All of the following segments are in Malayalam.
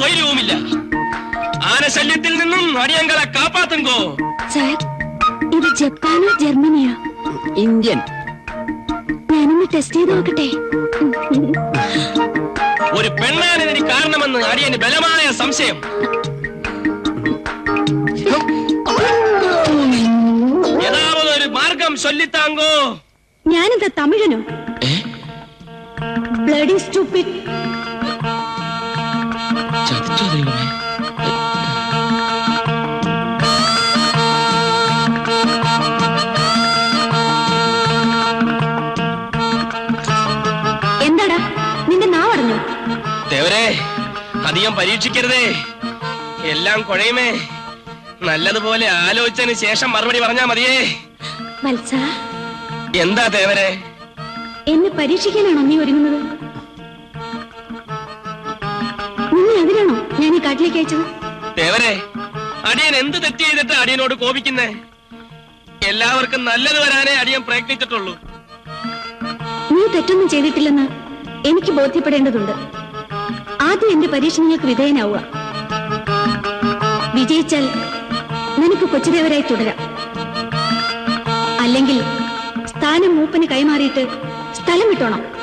സ്വൈര്യവുമില്ല ആനശല്യത്തിൽ നിന്നും അടിയങ്കളെ കാപ്പാത്തുങ്കോ? ഇത് ജപ്പാനോ ജർമ്മനിയോ? ഇന്ത്യൻ. ഞാനൊന്ന് ടെസ്റ്റ് ചെയ്ത് നോക്കട്ടെ. ഒരു പെണ്ണാനിതിന് കാരണമെന്ന് അടിയന് ബലമായ സംശയം. ഏതാവത് ഒരു മാർഗം ഞാനെന്താ തമിഴനോ? ബ്ലഡി സ്റ്റുപ്പിഡ് ദൈവമേ എന്താടാ? നിന്റെ നാവടഞ്ഞു. ദേവരെ അധികം പരീക്ഷിക്കരുതേ. എല്ലാം കുഴയുമേ. നല്ലതുപോലെ ആലോചിച്ചതിന് ശേഷം മറുപടി പറഞ്ഞാ മതിയേ. വത്സ എന്താ ദേവരെ? എന്നെ പരീക്ഷിക്കാനാണോ നീ ഒരുങ്ങുന്നത്? അതിനാണോ? ഞാൻ ഈ കാട്ടിലേക്ക് അയച്ചത് ദേവരെ അടിയൻ എന്ത് തെറ്റ് ചെയ്തിട്ട് അടിയനോട് കോപിക്കുന്നേ? എല്ലാവർക്കും നല്ലത് വരാനേ അടിയൻ പ്രയത്നിച്ചിട്ടുള്ളൂ. നീ തെറ്റൊന്നും ചെയ്തിട്ടില്ലെന്ന് എനിക്ക് ബോധ്യപ്പെടേണ്ടതുണ്ട്. ആദ്യം എന്റെ പരീക്ഷണങ്ങൾക്ക് വിധേയനാവുക. വിജയിച്ചാൽ നിനക്ക് കൊച്ചുദേവരായി തുടരാം. അല്ലെങ്കിൽ സ്ഥാനം മൂപ്പന് കൈമാറിയിട്ട് സ്ഥലം വിട്ടോണം.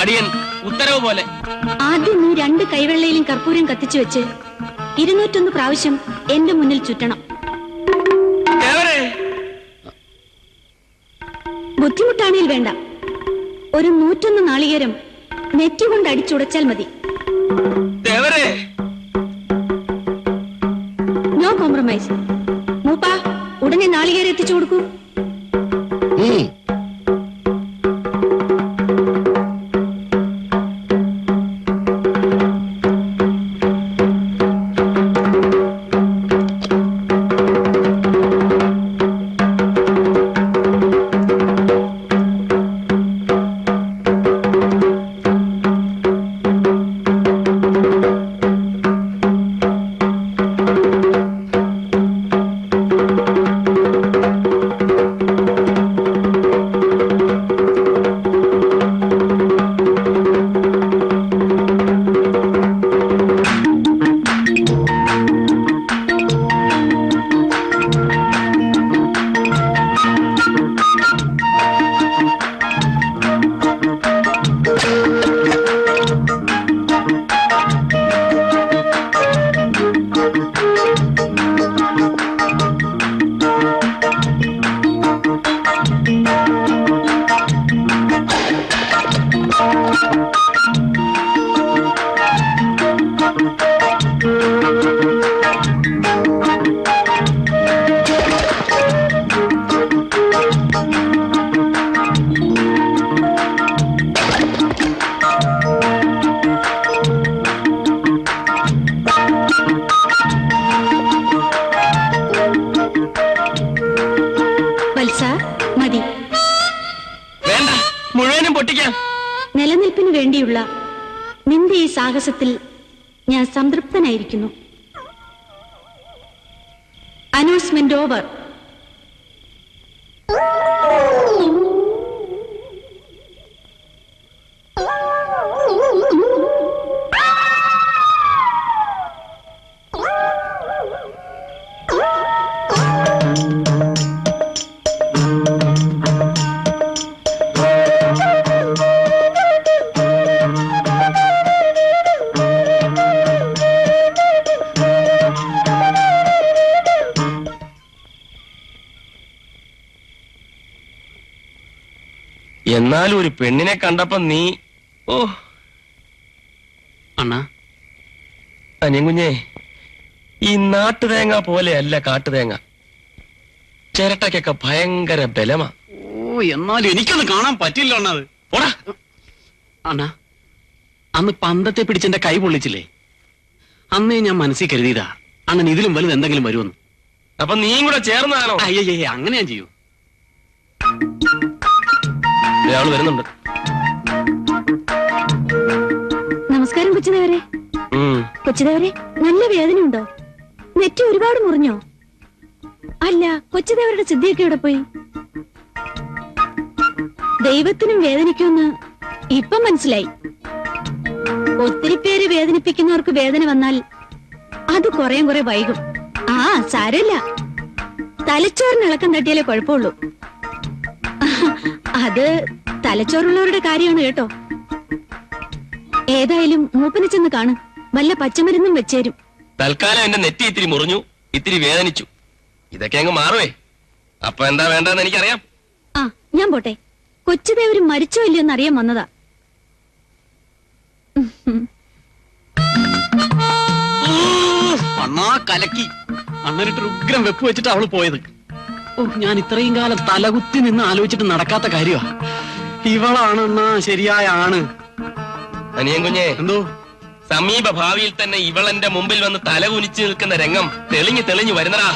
അടിയൻ ഉത്തരവ് പോലെ. ആദ്യം നീ രണ്ട് കൈവെള്ളയിലും കർപ്പൂരം കത്തിച്ചു വെച്ച് ഇരുന്നൂറ്റൊന്ന് പ്രാവശ്യം എന്റെ മുന്നിൽ ചുറ്റണം. ദേവരെ! ബുദ്ധിമുട്ടാണേൽ വേണ്ട. ഒരു നൂറ്റൊന്ന് നാളികേരം നെറ്റുകൊണ്ട് അടിച്ചുടച്ചാൽ മതി. ദേവരെ! No compromise. മൂപ്പ ഉടനെ നാളികേരം എത്തിച്ചു കൊടുക്കൂ. വേണ്ടിയുള്ള നിന്റെ ഈ സാഹസത്തിൽ ഞാൻ സംതൃപ്തനായിരിക്കുന്നു. അനൗൺസ്മെന്റ് ഓവർ എന്നാലും ഒരു പെണ്ണിനെ കണ്ടപ്പോ നീ ഓ. അണ്ണാ. അനിയൻകുഞ്ഞേ ഈ നാട്ടുതേങ്ങ പോലെയല്ല കാട്ടുതേങ്ങ. ചിരട്ടയ്ക്കൊക്കെ ഭയങ്കര ബലമാ. ഓ എന്നാലും എനിക്കൊന്ന് കാണാൻ പറ്റില്ല അണ്ണത് പോടാ. അണ്ണാ അന്ന് പന്തത്തെ പിടിച്ചെന്റെ കൈ പൊള്ളിച്ചില്ലേ? അന്നേ ഞാൻ മനസ്സിൽ കരുതിയതാ. അണ്ണൻ ഇതിലും വലുത് എന്തെങ്കിലും വരുമെന്ന്. അപ്പൊ നീയും കൂടെ ചേർന്നാണോ അയ്യേ അങ്ങനെ ഞാൻ ചെയ്യൂ. ഇയാൾ വരുന്നുണ്ട്. നമസ്കാരം കൊച്ചുദേവരെ. കൊച്ചുദേവരെ നല്ല വേദനയുണ്ടോ? നെറ്റി ഒരുപാട് മുറിഞ്ഞോ? അല്ല കൊച്ചുദേവരുടെ സിദ്ധിയൊക്കെ എവിടെ പോയി? ദൈവത്തിനും വേദനിക്കുമെന്ന് ഇപ്പം മനസ്സിലായി. ഒത്തിരി പേര് വേദനിപ്പിക്കുന്നവർക്ക് വേദന വന്നാൽ അത് കുറേം കുറെ വൈകും. ആ സാരല്ല തലച്ചോറിന് ഇളക്കം തട്ടിയാലേ കുഴപ്പമുള്ളൂ. അത് തലച്ചോറുള്ളവരുടെ കാര്യമാണ് കേട്ടോ. ഏതായാലും മൂപ്പനെ ചെന്ന് കാണും. വല്ല പച്ചമരുന്നും വെച്ചേരും. തൽക്കാലം എന്റെ നെറ്റി ഇത്തിരി മുറിഞ്ഞു ഇത്തിരി വേദനിച്ചു. ഇതൊക്കെ അങ്ങ് മാറുവേ. അപ്പൊ എന്താ വേണ്ടതെന്ന് എനിക്കറിയാം. ആ ഞാൻ പോട്ടെ. കൊച്ചുദേവര് മരിച്ചോ ഇല്ലയോ എന്നറിയാൻ വന്നതാ. അണ്ണാ കലക്കി. അണ്ണനിട്ട് ഉഗ്രം വെപ്പ് വെച്ചിട്ട് അവൾ പോയത്. ഓ ഞാൻ ഇത്രയും കാലം തലകുത്തി നിന്ന് ആലോചിച്ചിട്ട് നടക്കാത്ത കാര്യമാ ഇവളാണ് ശരിയായ ആണ് അനിയൻ കുഞ്ഞെ എന്തോ? സമീപ ഭാവിയിൽ തന്നെ ഇവളെന്റെ മുമ്പിൽ വന്ന് തല കുനിച്ചു നിൽക്കുന്ന രംഗം തെളിഞ്ഞു തെളിഞ്ഞു വരുന്നടാ